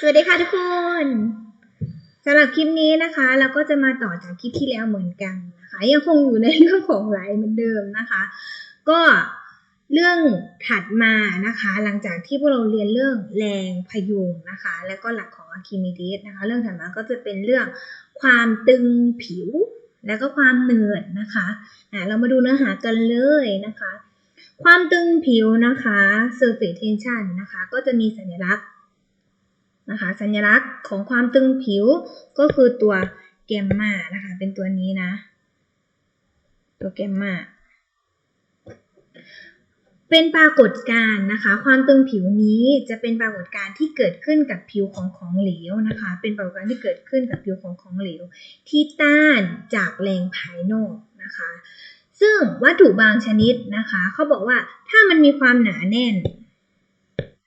สวัสดีค่ะทุกคนสำหรับคลิปนี้นะคะ เราก็จะมาต่อจากคลิปที่แล้วเหมือนกันนะคะ ยังคงอยู่ในเรื่องของไหลเหมือนเดิมนะคะ ก็เรื่องถัดมานะคะ หลังจากที่พวกเราเรียนเรื่องแรงพยุงนะคะ แล้วก็หลักของอะคิมิดีสนะคะ เรื่องถัดมาก็จะเป็นเรื่องความตึงผิว แล้วก็ความเหนื่อยนะคะอะเรามาดูเนื้อหากันเลยนะคะ ความตึงผิวนะคะ surface tension นะคะ ก็จะมีสัญลักษณ์ นะคะ สัญลักษณ์ของความตึงผิวก็คือตัวแกมมานะคะ เป็นตัวนี้นะ ตัวแกมมาเป็นปรากฏการณ์นะคะ ความตึงผิวนี้จะเป็นปรากฏการณ์ที่เกิดขึ้นกับผิวของของเหลวนะคะ เป็นปรากฏการณ์ที่เกิดขึ้นกับผิวของของเหลว ที่ต้านจากแรงภายนอกนะคะ ซึ่งวัตถุบางชนิดนะคะ เขาบอกว่าถ้ามันมีความหนาแน่น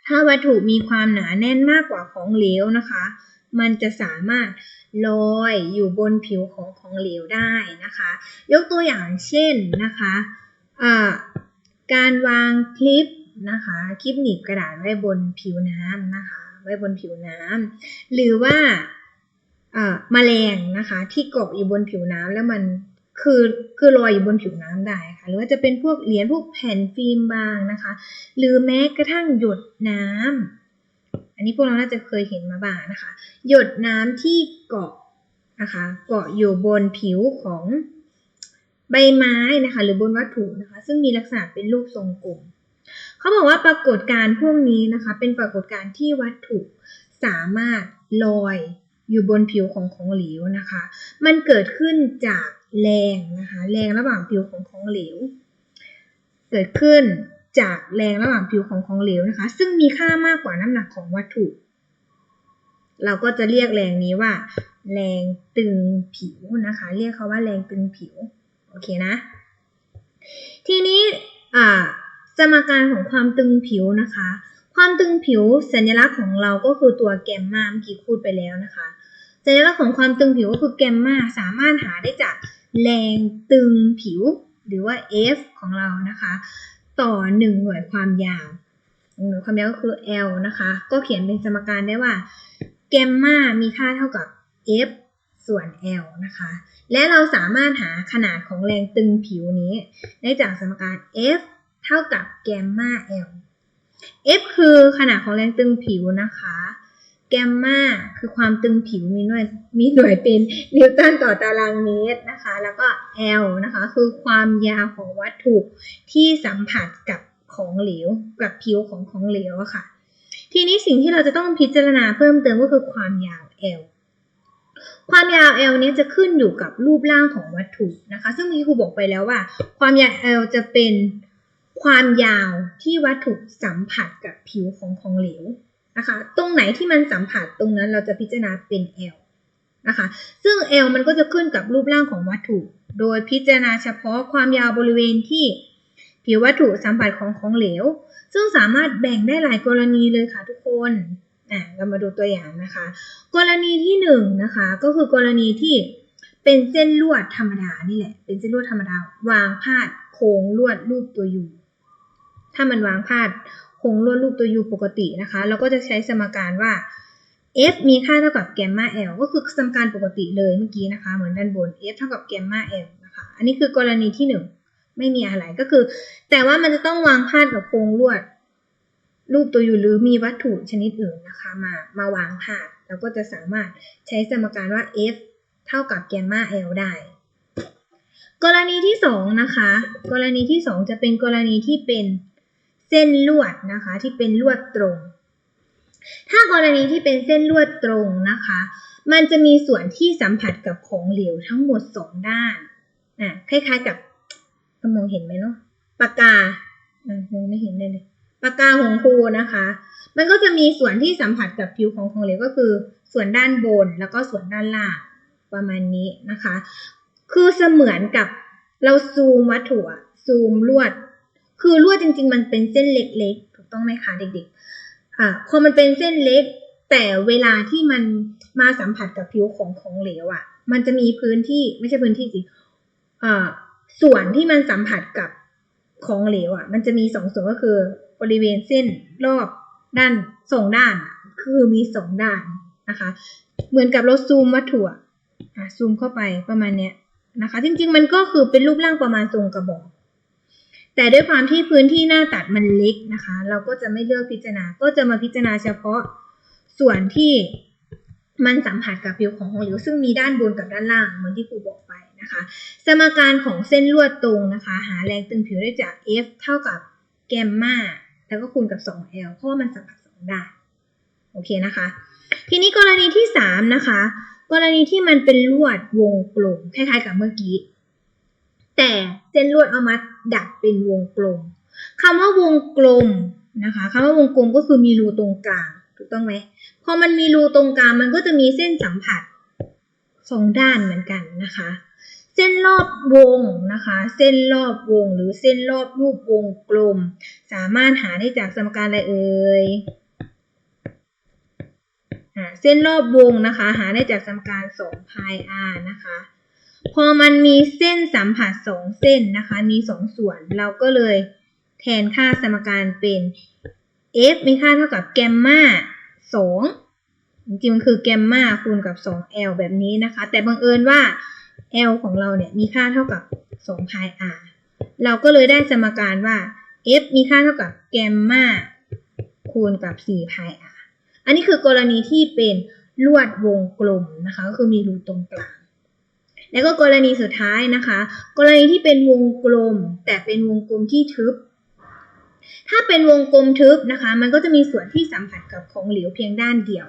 ถ้าวัตถุมีความหนาแน่นมากกว่าของเหลวนะคะ มันจะสามารถลอยอยู่บนผิวของของเหลวได้นะคะ ยกตัวอย่างเช่นนะคะะการวางคลิปนะคะคลิปหนีบกระดาษไว้บนผิวน้ำนะคะ ไว้บนผิวน้ำหรือว่าแมลงนะคะ ที่เกาะอยู่บนผิวน้ำแล้วมัน คือคือลอยอยู่บนผิวน้ำได้ค่ะ หรือว่าจะเป็นพวกเหรียญพวกแผ่นฟิล์มบางนะคะ หรือแม้กระทั่งหยดน้ำอันนี้พวกเราน่าจะเคยเห็นมาบ้างนะคะ หยดน้ำที่เกาะนะคะเกาะอยู่บนผิวของใบไม้นะคะ หรือบนวัตถุนะคะ ซึ่งมีลักษณะเป็นรูปทรงกลมเขาบอกว่าปรากฏการณ์พวกนี้นะคะ เป็นปรากฏการณ์ที่วัตถุสามารถลอยอยู่บนผิวของของเหลวนะคะ มันเกิดขึ้นจาก แรงนะคะแรงระหว่างผิวของของเหลว เกิดขึ้นจากแรงระหว่างผิวของของเหลวนะคะ ซึ่งมีค่ามากกว่าน้ำหนักของวัตถุ เราก็จะเรียกแรงนี้ว่า แรงตึงผิวนะคะ เรียกเขาว่าแรงตึงผิวโอเคนะ ทีนี้สมการของความตึงผิวนะคะ ความตึงผิวสัญลักษณ์ของเราก็คือตัวแกมมาเมื่อกี้พูดไปแล้วนะคะสัญลักษณ์ของความตึงผิวก็คือแกมมาสามารถหาได้จาก แรงตึงผิว หรือว่า F ของเรานะคะ ต่อ 1 หน่วยความยาวหน่วยความยาวก็คือ L นะคะ ก็เขียนเป็นสมการได้ว่าแกมมามีค่าเท่ากับ F ส่วน L นะคะ และเราสามารถหาขนาดของแรงตึงผิวนี้ ได้จากสมการ F เท่ากับแกมมา L F คือขนาดของแรงตึงผิวนะคะ แกมมาคือความตึงผิวมีหน่วยมีหน่วยเป็นนิวตันต่อตารางเมตรนะคะ แล้วก็ L นะคะคือความยาวของวัตถุที่สัมผัสกับของเหลวกับผิวของของเหลวค่ะ ทีนี้สิ่งที่เราจะต้องพิจารณาเพิ่มเติมก็คือความยาว L ความยาว L นี้จะขึ้นอยู่กับรูปร่างของวัตถุนะคะ ซึ่งมีครูบอกไปแล้วว่า ความยาว L จะเป็นความยาวที่วัตถุสัมผัสกับผิวของของเหลว นะคะ ตรงไหนที่มันสัมผัสตรงนั้นเราจะพิจารณาเป็น L นะคะ ซึ่ง L มันก็จะขึ้นกับรูปร่างของวัตถุ โดยพิจารณาเฉพาะความยาวบริเวณที่ผิววัตถุสัมผัสของของเหลว ซึ่งสามารถแบ่งได้หลายกรณีเลยค่ะทุกคนอะเรามาดูตัวอย่างนะคะ กรณีที่1นนะคะก็คือกรณีที่เป็นเส้นลวดธรรมดานี่แหละ เป็นเส้นลวดธรรมดา วางพาดโค้งลวดรูปตัวยูถ้ามันวางพาด คงลวดรูปตัว u ปกตินะคะ เราก็จะใช้สมการว่า f มีค่าเท่ากับแกมมา l ก็คือสมการปกติเลยเมื่อกี้นะคะ เหมือนด้านบน f เท่ากับแกมมา l นะคะ อันนี้คือกรณีที่ 1 ไม่มีอะไรก็คือ แต่ว่ามันจะต้องวางพาดกับโครงลวด รูปตัว u หรือมีวัตถุชนิดอื่นนะคะ มามาวางพาดเราก็จะสามารถใช้สมการว่า f เท่ากับแกมมา l ได้ กรณีที่2นะคะ กรณีที่ 2 จะเป็นกรณีที่เป็น เส้นลวดนะคะ ที่เป็นลวดตรง ถ้ากรณีที่เป็นเส้นลวดตรงนะคะ มันจะมีส่วนที่สัมผัสกับของเหลวทั้งหมดสองด้านอะคล้ายๆกับมองเห็นไหมเนาะปากกามองไม่เห็นเลยเลยปากกาของครูนะคะ มันก็จะมีส่วนที่สัมผัสกับผิวของของเหลวก็คือ ส่วนด้านบนแล้วก็ส่วนด้านล่างประมาณนี้นะคะ คือเสมือนกับเราซูมวัตถุซูมลวด คือลวดจริง ๆ มันเป็นเส้นเล็กๆถูกต้องไหมคะเด็กๆอ่าพอมันเป็นเส้นเล็ก แต่เวลาที่มันมาสัมผัสกับผิวของของเหลวอะ่ะ มันจะมีพื้นที่ไม่ใช่พื้นที่สิอ่าส่วนที่มันสัมผัสกับของเหลวอะ่ะ มันจะมีสองส่วนก็คือบริเวณเส้นรอบด้านสองด้านคือมีสองด้านนะคะ เหมือนกับเราซูมวัตถุอะอะซูมเข้าไปประมาณเนี้ยนะคะ จริงๆ มันก็คือเป็นรูปร่างประมาณทรงกระบอก แต่ด้วยความที่พื้นที่หน้าตัดมันเล็กนะคะ เราก็จะไม่เลือกพิจารณา ก็จะมาพิจารณาเฉพาะส่วนที่มันสัมผัสกับผิวของของเหลวซึ่งมีด้านบนกับด้านล่างเหมือนที่ครูบอกไปนะคะ สมการของเส้นลวดตรงนะคะ หาแรงตึงผิวได้จาก F เท่ากับแกมมาแล้วก็คูณกับ 2L เพราะว่ามันสัมผัสสองด้านโอเคนะคะ ทีนี้กรณีที่ 3 นะคะ กรณีที่มันเป็นลวดวงกลมคล้ายๆกับเมื่อกี้ แต่เส้นลวดเอามาดัดเป็นวงกลมคำว่าวงกลมนะคะคำว่าวงกลมก็คือมีรูตรงกลางถูกต้องไหมพอมันมีรูตรงกลางมันก็จะมีเส้นสัมผัสสองด้านเหมือนกันนะคะ เส้นรอบวงนะคะ เส้นรอบวงหรือเส้นรอบรูปวงกลม สามารถหาได้จากสมการอะไรเอ่ยเส้นรอบวงนะคะ หาได้จากสมการ2 pi r นะคะ พอมันมีเส้นสัมผัสสองเส้นนะคะ มีสองส่วน เราก็เลยแทนค่าสมการเป็น f มีค่าเท่ากับแกมมา2จริงๆมันคือแกมมาคูณกับ 2l แบบนี้นะคะ แต่บังเอิญว่า l ของเราเนี่ยมีค่าเท่ากับ2 pi r เราก็เลยได้สมการว่า f มีค่าเท่ากับแกมมาคูณกับ4 pi r อันนี้คือกรณีที่เป็นลวดวงกลมนะคะ ก็คือมีรูตรงกลาง แล้วก็กรณีสุดท้ายนะคะ กรณีที่เป็นวงกลม แต่เป็นวงกลมที่ทึบ ถ้าเป็นวงกลมทึบนะคะ มันก็จะมีส่วนที่สัมผัสกับของเหลวเพียงด้านเดียว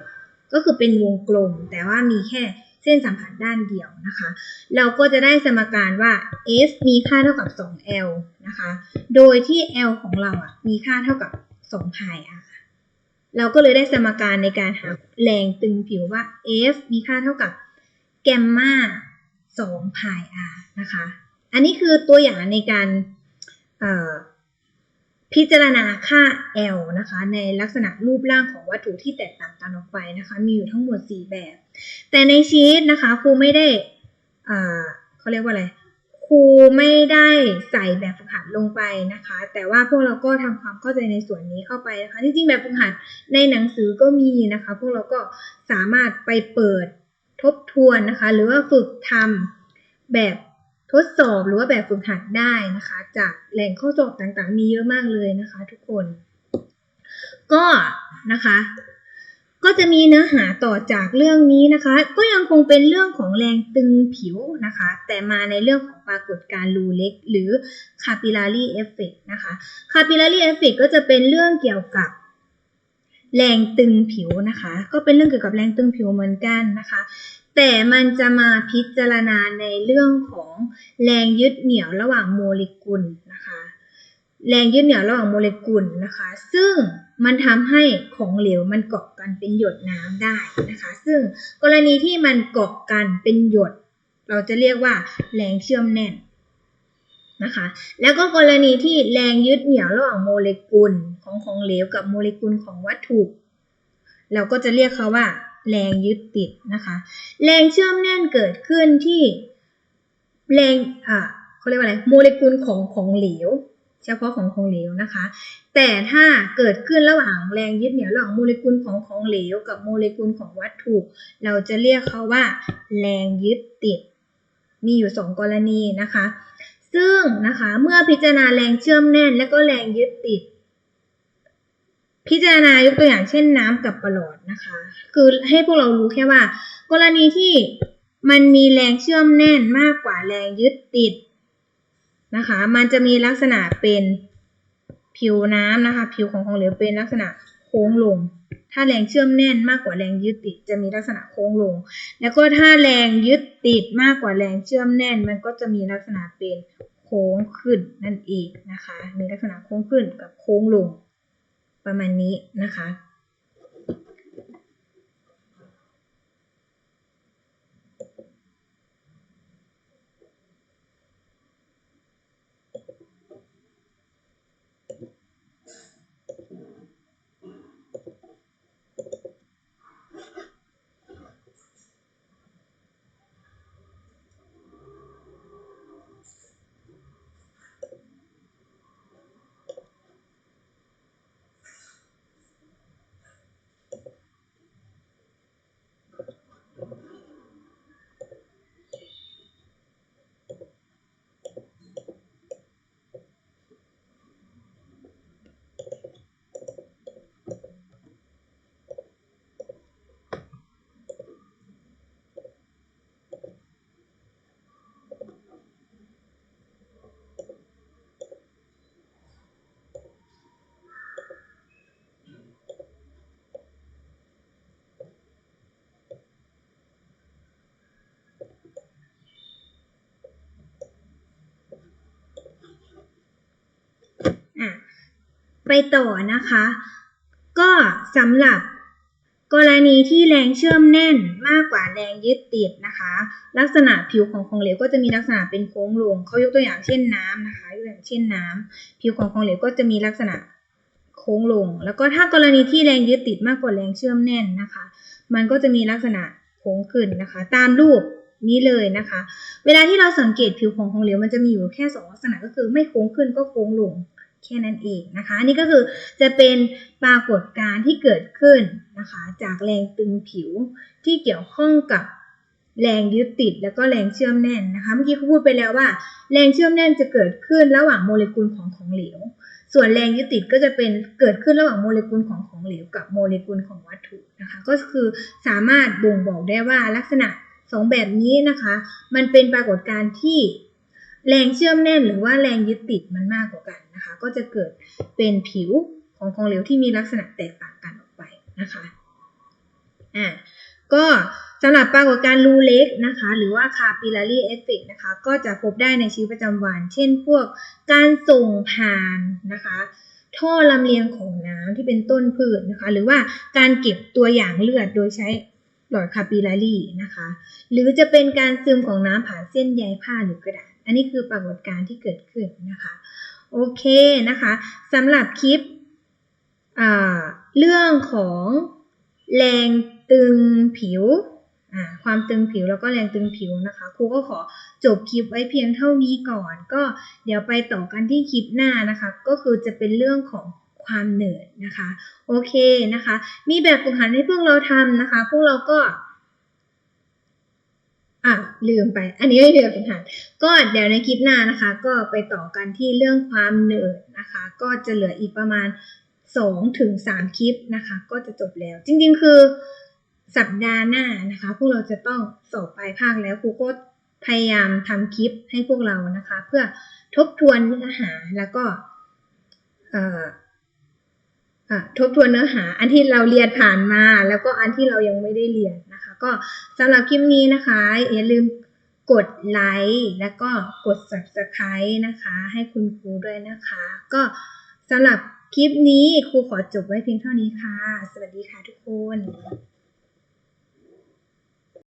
ก็คือเป็นวงกลม แต่ว่ามีแค่เส้นสัมผัสด้านเดียวนะคะ เราก็จะได้สมการว่า f มีค่าเท่ากับ 2l นะคะ โดยที่ l ของเราอะมีค่าเท่ากับ2 pi r เราก็เลยได้สมการในการหาแรงตึงผิวว่า f มีค่าเท่ากับแกมมา 2 pi r นะคะ อันนี้คือตัวอย่างในการพิจารณาค่า L นะคะ ในลักษณะรูปร่างของวัตถุที่แตกต่างกันออกไปนะคะ มีอยู่ทั้งหมด 4 แบบ แต่ในชีตนะคะครูไม่ได้เขาเรียกว่าอะไรครูไม่ได้ใส่แบบฝึกหัดลงไปนะคะ แต่ว่าพวกเราก็ทำความเข้าใจในส่วนนี้เข้าไปนะคะ จริงๆแบบฝึกหัดในหนังสือก็มีนะคะ พวกเราก็สามารถไปเปิด ทบทวนนะคะ หรือว่าฝึกทำแบบทดสอบหรือว่าแบบฝึกหัดได้นะคะ จากแหล่งข้อสอบต่างๆ มีเยอะมากเลยนะคะ ทุกคน ก็นะคะ ก็จะมีเนื้อหาต่อจากเรื่องนี้นะคะ ก็ยังคงเป็นเรื่องของแรงตึงผิวนะคะ แต่มาในเรื่องของปรากฏการณ์รูเล็ก หรือ capillary effect นะคะ capillary effect ก็จะเป็นเรื่องเกี่ยวกับ แรงตึงผิวนะคะ ก็เป็นเรื่องเกี่ยวกับแรงตึงผิวเหมือนกันนะคะ แต่มันจะมาพิจารณาในเรื่องของแรงยึดเหนี่ยวระหว่างโมเลกุลนะคะ แรงยึดเหนี่ยวระหว่างโมเลกุลนะคะ ซึ่งมันทำให้ของเหลวมันเกาะกันเป็นหยดน้ำได้นะคะ ซึ่งกรณีที่มันเกาะกันเป็นหยด เราจะเรียกว่าแรงเชื่อมแน่น นะคะ แล้วก็กรณีที่แรงยึดเหนี่ยวระหว่างโมเลกุลของของเหลวกับโมเลกุลของวัตถุ เราก็จะเรียกเขาว่า แรงยึดติดนะคะ แรงเชื่อมแน่นเกิดขึ้นที่แรงอ่าเขาเรียกว่าอะไรโมเลกุลของของเหลวเฉพาะของของเหลวนะคะ แต่ถ้าเกิดขึ้นระหว่างแรงยึดเหนี่ยวระหว่างโมเลกุลของของเหลว กับโมเลกุลของวัตถุ เราจะเรียกเขาว่า แรงยึดติด มีอยู่สองกรณีนะคะ ซึ่งนะคะเมื่อพิจารณาแรงเชื่อมแน่น และก็แรงยึดติด พิจารณายกตัวอย่างเช่นน้ำกับประหลอดนะคะ คือให้พวกเรารู้แค่ว่า กรณีที่มันมีแรงเชื่อมแน่นมากกว่าแรงยึดติดนะคะ มันจะมีลักษณะเป็นผิวน้ำนะคะ ผิวของของเหลวเป็นลักษณะโค้งลง ถ้าแรงเชื่อมแน่นมากกว่าแรงยึดติดจะมีลักษณะโค้งลง แล้วก็ถ้าแรงยึดติดมากกว่าแรงเชื่อมแน่น มันก็จะมีลักษณะเป็นโค้งขึ้นนั่นเองนะคะ มีลักษณะโค้งขึ้นกับโค้งลงประมาณนี้นะคะ ไปต่อนะคะ ก็สำหรับกรณีที่แรงเชื่อมแน่นมากกว่าแรงยึดติดนะคะ ลักษณะผิวของของเหลวก็จะมีลักษณะเป็นโค้งลงเขายกตัวอย่างเช่นน้ำนะคะยกตัวอย่างเช่นน้ำผิวของของเหลวก็จะมีลักษณะโค้งลง แล้วก็ถ้ากรณีที่แรงยึดติดมากกว่าแรงเชื่อมแน่นนะคะ มันก็จะมีลักษณะโค้งขึ้นนะคะ ตามรูปนี้เลยนะคะ เวลาที่เราสังเกตผิวของของเหลวมันจะมีอยู่แค่สองลักษณะก็คือไม่โค้งขึ้นก็โค้งลง แค่นั้นเองนะคะอันนี้ก็คือจะเป็นปรากฏการณ์ที่เกิดขึ้นนะคะจากแรงตึงผิวที่เกี่ยวข้องกับแรงยึดติดแล้วก็แรงเชื่อมแน่นนะคะเมื่อกี้เขาพูดไปแล้วว่า แรงเชื่อมแน่นจะเกิดขึ้นระหว่างโมเลกุลของของเหลว ส่วนแรงยึดติดก็จะเป็นเกิดขึ้นระหว่างโมเลกุลของของเหลวกับโมเลกุลของวัตถุนะคะก็คือสามารถบ่งบอกได้ว่าลักษณะสองแบบนี้นะคะ มันเป็นปรากฏการณ์ที่ แรงเชื่อมแน่นหรือว่าแรงยึดติดมันมากกว่ากันนะคะ ก็จะเกิดเป็นผิวของของเหลวที่มีลักษณะแตกต่างกันออกไปนะคะอ่าก็สำหรับปรากฏการณ์รูเล็กนะคะ หรือว่า capillary effect นะคะ ก็จะพบได้ในชีวิตประจำวัน เช่นพวกการส่งผ่านนะคะ ท่อลำเลียงของน้ำที่เป็นต้นพืชนะคะ หรือว่าการเก็บตัวอย่างเลือดโดยใช้หลอดคาปิลารีนะคะ หรือจะเป็นการซึมของน้ำผ่านเส้นใยผ้าหรือกระดาษ นนี้คือปรากฏการณ์ที่เกิดขึ้นนะคะ โอเคนะคะสำหรับคลิปเรื่องของแรงตึงผิว ความตึงผิวแล้วก็แรงตึงผิวนะคะ ครูก็ขอจบคลิปไว้เพียงเท่านี้ก่อน ก็เดี๋ยวไปต่อกันที่คลิปหน้านะคะ ก็คือจะเป็นเรื่องของความเหนื่อยนะคะ โอเคนะคะ มีแบบฝึกหัดให้พวกเราทำนะคะ พวกเราก็ อะลืมไป อันนี้ไม่เดือฝึกหัดก็เดี๋ยวในคลิปหน้านะคะ ก็ไปต่อกันที่เรื่องความเหนื่อยนะคะ ก็จะเหลืออีกประมาณ2ถึง3คลิปนะคะ ก็จะจบแล้ว จริงๆคือสัปดาห์หน้านะคะ พวกเราจะต้องสอบปลายภาคแล้วครูก็พยายามทำคลิปให้พวกเรานะคะ เพื่อทบทวนเนื้อหาแล้วก็เอ่อ ทบทวนเนื้อหาอันที่เราเรียนผ่านมา แล้วก็อันที่เรายังไม่ได้เรียนนะคะ ก็สำหรับคลิปนี้นะคะ อย่าลืมกดไลค์แล้วก็กด subscribe นะคะ ให้คุณครูด้วยนะคะ ก็สำหรับคลิปนี้ครูขอจบไว้เพียงเท่านี้ค่ะ สวัสดีค่ะทุกคน